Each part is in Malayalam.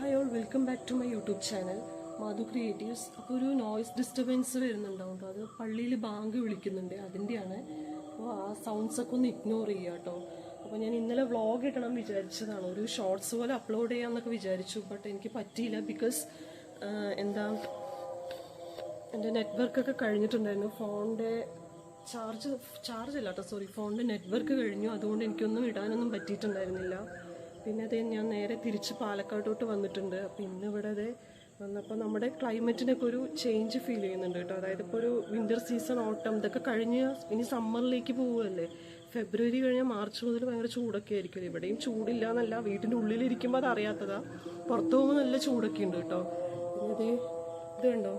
Hi all welcome back to my YouTube channel Madhu creatives അപ്പോൾ ഒരു നോയ്സ് ഡിസ്റ്റർബൻസ് വരുന്നുണ്ടാവും അത് പള്ളിയിൽ ബാങ്ക് വിളിക്കുന്നുണ്ട് അതിന്റെയാണ് അപ്പോൾ ആ സൗണ്ട്സ് ഒക്കെ ഒന്ന് ഇഗ്നോർ ചെയ്യുക കേട്ടോ അപ്പോൾ ഞാൻ ഇന്നലെ വ്ളോഗ് ഇടണം വിചാരിച്ചതാണ്. ഒരു ഷോർട്സ് പോലെ അപ്ലോഡ് ചെയ്യാമെന്നൊക്കെ വിചാരിച്ചു ബട്ട് എനിക്ക് പറ്റിയില്ല ബിക്കോസ് എന്താ എന്റെ നെറ്റ്വർക്കൊക്കെ കഴിഞ്ഞിട്ടുണ്ടായിരുന്നു. ഫോണിന്റെ ചാർജ് ചാർജ് അല്ല കേട്ടോ സോറി ഫോണിന്റെ നെറ്റ്വർക്ക് കഴിഞ്ഞു. അതുകൊണ്ട് എനിക്കൊന്നും ഇടാനൊന്നും പറ്റിയിട്ടുണ്ടായിരുന്നില്ല. പിന്നെ അതേ ഞാൻ നേരെ തിരിച്ച് പാലക്കാട്ടോട്ട് വന്നിട്ടുണ്ട്. അപ്പോൾ ഇന്ന് ഇവിടെ അതേ വന്നപ്പോൾ നമ്മുടെ ക്ലൈമറ്റിനൊക്കെ ഒരു ചേഞ്ച് ഫീൽ ചെയ്യുന്നുണ്ട് കേട്ടോ. അതായത് ഇപ്പോൾ ഒരു വിന്റർ സീസൺ ഓട്ടം ഇതൊക്കെ കഴിഞ്ഞ് ഇനി സമ്മറിലേക്ക് പോവുമല്ലേ ഫെബ്രുവരി കഴിഞ്ഞാൽ മാർച്ച് മുതൽ ഭയങ്കര ചൂടൊക്കെ ആയിരിക്കും. ഇവിടെയും ചൂടില്ല എന്നല്ല വീട്ടിന്റെ ഉള്ളിലിരിക്കുമ്പോൾ അത് അറിയാത്തതാ. പുറത്തു പോകുമ്പോൾ നല്ല ചൂടൊക്കെ ഉണ്ട് കേട്ടോ. പിന്നെ ഇത് കണ്ടോ?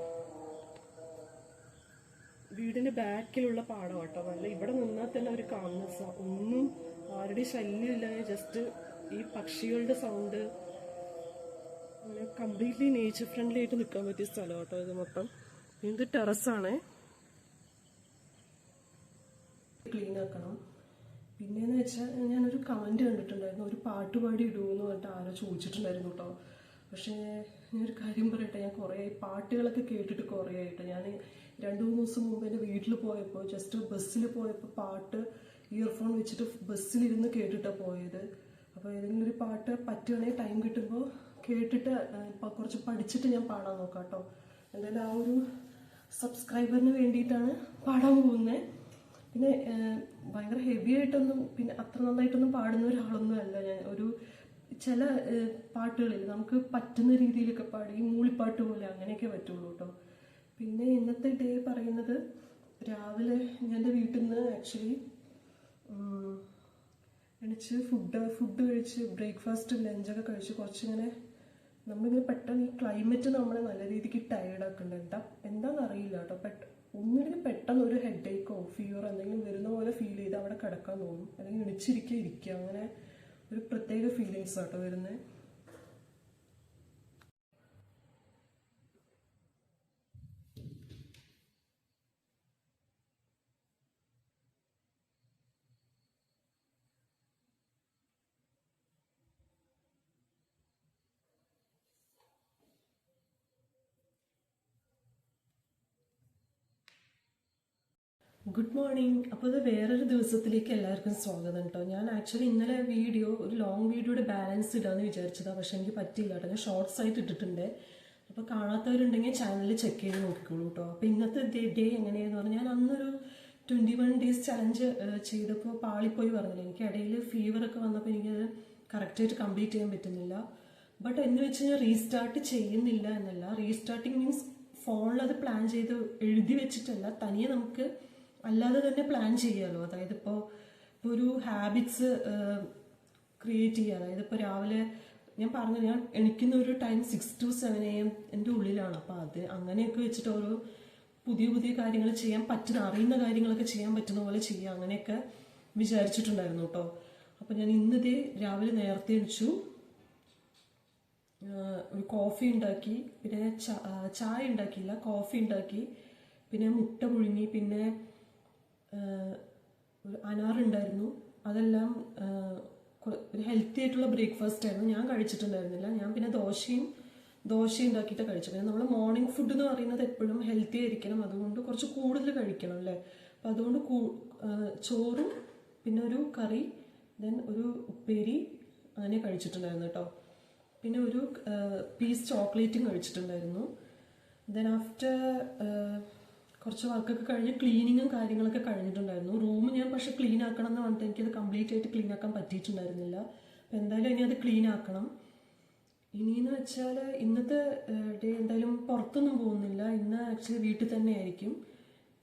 വീടിന്റെ ബാക്കിലുള്ള പാടം കേട്ടോ. നല്ല ഇവിടെ നിന്നാൽ തന്നെ ഒരു കാംനെസ് ഒന്നും ആരുടെയും ശല്യമില്ല ജസ്റ്റ് ഈ പക്ഷികളുടെ സൗണ്ട് അങ്ങനെ കംപ്ലീറ്റ്ലി നേച്ചർ ഫ്രണ്ട്ലി ആയിട്ട് നിൽക്കാൻ പറ്റിയ സ്ഥലം കേട്ടോ ഇത് മൊത്തം. ഇത് ടെറസാണേ ക്ലീൻ ആക്കണം. പിന്നെയെന്ന് വെച്ചാൽ ഞാനൊരു കമന്റ് കണ്ടിട്ടുണ്ടായിരുന്നു. ഒരു പാട്ട് പാടി ഇടുമെന്ന് പറഞ്ഞിട്ട് ആരോ ചോദിച്ചിട്ടുണ്ടായിരുന്നു കേട്ടോ. പക്ഷേ ഞാനൊരു കാര്യം പറയട്ടെ ഞാൻ കുറേ പാട്ടുകളൊക്കെ കേട്ടിട്ട് കുറേ ആയിട്ട്. ഞാൻ രണ്ട് മൂന്ന് ദിവസം മുമ്പ് എന്റെ വീട്ടിൽ പോയപ്പോൾ ജസ്റ്റ് ബസ്സിൽ പോയപ്പോൾ പാട്ട് ഇയർഫോൺ വെച്ചിട്ട് ബസ്സിലിരുന്ന് കേട്ടിട്ടാണ് പോയത്. അപ്പോൾ ഏതെങ്കിലും ഒരു പാട്ട് പറ്റുകയാണെങ്കിൽ ടൈം കിട്ടുമ്പോൾ കേട്ടിട്ട് കുറച്ച് പഠിച്ചിട്ട് ഞാൻ പാടാൻ നോക്കാം കേട്ടോ എന്തായാലും ആ ഒരു സബ്സ്ക്രൈബറിന് വേണ്ടിയിട്ടാണ് പാടാൻ പോകുന്നത് പിന്നെ ഭയങ്കര ഹെവി ആയിട്ടൊന്നും പിന്നെ അത്ര നന്നായിട്ടൊന്നും പാടുന്ന ഒരാളൊന്നും അല്ല ഞാൻ. ഒരു ചില പാട്ടുകളിൽ നമുക്ക് പറ്റുന്ന രീതിയിലൊക്കെ പാടി മൂളിപ്പാട്ട് പോലെ അങ്ങനെയൊക്കെ പറ്റുള്ളൂ കേട്ടോ പിന്നെ ഇന്നത്തെ ഡേ പറയുന്നത് രാവിലെ എന്റെ വീട്ടിൽ നിന്ന് ആക്ച്വലി എണിച്ച് ഫുഡ് ഫുഡ് കഴിച്ച് ബ്രേക്ക്ഫാസ്റ്റ് ലഞ്ചൊക്കെ കഴിച്ച് കുറച്ചിങ്ങനെ നമ്മളിങ്ങനെ പെട്ടെന്ന് ഈ ക്ലൈമറ്റ് നമ്മളെ നല്ല രീതിക്ക് ടയേർഡ് ആക്കുന്നുണ്ട് എന്താ എന്താണെന്ന് അറിയില്ല കേട്ടോ. പെട്ട ഒന്നിനും പെട്ടെന്ന് ഒരു ഹെഡ് ഏക്കോ ഫീവർ എന്തെങ്കിലും വരുന്ന പോലെ ഫീൽ ചെയ്ത് അവിടെ കിടക്കാൻ തോന്നും. അല്ലെങ്കിൽ എണിച്ചിരിക്കുക ഇരിക്കുക അങ്ങനെ ഒരു പ്രത്യേക ഫീലിങ്സ് ആട്ടോ വരുന്നത് ഗുഡ് മോർണിംഗ് അപ്പോൾ ഇത് വേറൊരു ദിവസത്തിലേക്ക് എല്ലാവർക്കും സ്വാഗതം കേട്ടോ ഞാൻ ആക്ച്വലി ഇന്നലെ വീഡിയോ ഒരു ലോങ് വീഡിയോയുടെ ബാലൻസ് ഇടാന്ന് വിചാരിച്ചതാണ് പക്ഷെ എനിക്ക് പറ്റില്ല കേട്ടോ ഞാൻ ഷോർട്സ് ആയിട്ട് ഇട്ടിട്ടുണ്ട്. അപ്പോൾ കാണാത്തവരുണ്ടെങ്കിൽ ചാനൽ ചെക്ക് ചെയ്ത് നോക്കിക്കോളൂ കേട്ടോ അപ്പോൾ ഇന്നത്തെ ഡേ എങ്ങനെയാന്ന് പറഞ്ഞാൽ ഞാൻ അന്നൊരു ട്വന്റി വൺ ഡേയ്സ് ചലഞ്ച് ചെയ്തപ്പോൾ പാളിപ്പോയി പറഞ്ഞില്ല. എനിക്ക് ഇടയിൽ ഫീവർ ഒക്കെ വന്നപ്പോൾ എനിക്കത് കറക്റ്റായിട്ട് കംപ്ലീറ്റ് ചെയ്യാൻ പറ്റുന്നില്ല. ബട്ട് എന്ന് വെച്ച് ഞാൻ റീസ്റ്റാർട്ട് ചെയ്യുന്നില്ല എന്നല്ല. റീസ്റ്റാർട്ടിങ് മീൻസ് ഫോണിൽ അത് പ്ലാൻ ചെയ്ത് എഴുതി വെച്ചിട്ടല്ല. തനിയെ നമുക്ക് അല്ലാതെ തന്നെ പ്ലാൻ ചെയ്യാമല്ലോ അതായത് ഇപ്പോൾ ഇപ്പോൾ ഒരു ഹാബിറ്റ്സ് ക്രിയേറ്റ് ചെയ്യുക അതായത് ഇപ്പോൾ രാവിലെ ഞാൻ പറഞ്ഞു ഞാൻ എണിക്കുന്ന ഒരു time six to seven A M എന്റെ ഉള്ളിലാണ്. അപ്പോൾ അത് അങ്ങനെയൊക്കെ വെച്ചിട്ട് ഓരോ പുതിയ പുതിയ കാര്യങ്ങൾ ചെയ്യാൻ പറ്റുന്ന അറിയുന്ന കാര്യങ്ങളൊക്കെ ചെയ്യാൻ പറ്റുന്ന പോലെ ചെയ്യുക അങ്ങനെയൊക്കെ വിചാരിച്ചിട്ടുണ്ടായിരുന്നു കേട്ടോ. അപ്പം ഞാൻ ഇന്നതേ രാവിലെ നേരത്തെ എണിച്ചു. ഒരു കോഫി ഉണ്ടാക്കി. പിന്നെ ചായ ഉണ്ടാക്കിയില്ല കോഫി ഉണ്ടാക്കി. പിന്നെ മുട്ട പുഴുങ്ങി. പിന്നെ അനാറുണ്ടായിരുന്നു അതെല്ലാം ഒരു ഹെൽത്തി ആയിട്ടുള്ള ബ്രേക്ക്ഫാസ്റ്റ് ആയിരുന്നു. ഞാൻ കഴിച്ചിട്ടുണ്ടായിരുന്നില്ല. ഞാൻ പിന്നെ ദോശയും ദോശ ഉണ്ടാക്കിയിട്ട് കഴിച്ചു. പിന്നെ നമ്മൾ മോർണിംഗ് ഫുഡ് എന്ന് പറയുന്നത് എപ്പോഴും ഹെൽത്തി ആയിരിക്കണം. അതുകൊണ്ട് കുറച്ച് കൂടുതൽ കഴിക്കണം അല്ലേ? അപ്പം അതുകൊണ്ട് ചോറും പിന്നെ ഒരു കറി ദെൻ ഒരു ഉപ്പേരി അങ്ങനെ കഴിച്ചിട്ടുണ്ടായിരുന്നു കേട്ടോ. പിന്നെ ഒരു പീസ് ചോക്ലേറ്റും കഴിച്ചിട്ടുണ്ടായിരുന്നു. ദെൻ ആഫ്റ്റർ കുറച്ച് വർക്കൊക്കെ കഴിഞ്ഞ് ക്ലീനിങ്ങും കാര്യങ്ങളൊക്കെ കഴിഞ്ഞിട്ടുണ്ടായിരുന്നു. റൂം ഞാൻ പക്ഷെ ക്ലീൻ ആക്കണം എന്ന് പറഞ്ഞിട്ട് എനിക്കത് കംപ്ലീറ്റ് ആയിട്ട് ക്ലീൻ ആക്കാൻ പറ്റിയിട്ടുണ്ടായിരുന്നില്ല. അപ്പം എന്തായാലും ഇനി അത് ക്ലീൻ ആക്കണം. ഇനിയെന്ന് വെച്ചാൽ ഇന്നത്തെ ഡേ എന്തായാലും പുറത്തൊന്നും പോകുന്നില്ല. ഇന്ന് ആക്ച്വലി വീട്ടിൽ തന്നെ ആയിരിക്കും.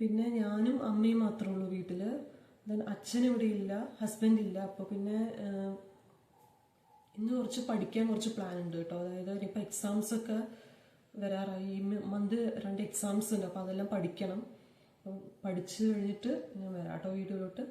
പിന്നെ ഞാനും അമ്മയും മാത്രമേ ഉള്ളൂ വീട്ടിൽ ദെൻ അച്ഛൻ ഇവിടെ ഇല്ല ഹസ്ബൻഡ് ഇല്ല. അപ്പോൾ പിന്നെ ഇന്ന് കുറച്ച് പഠിക്കാൻ കുറച്ച് പ്ലാൻ ഉണ്ട് കേട്ടോ. അതായത് ഇനിയിപ്പോൾ എക്സാംസ് ഒക്കെ വരാറായി. ഈ മന്ത് രണ്ട് എക്സാംസ് ഉണ്ട്. അപ്പോൾ അതെല്ലാം പഠിക്കണം. പഠിച്ചു കഴിഞ്ഞിട്ട് ഞാൻ വരാം കേട്ടോ വീഡിയോയിലോട്ട്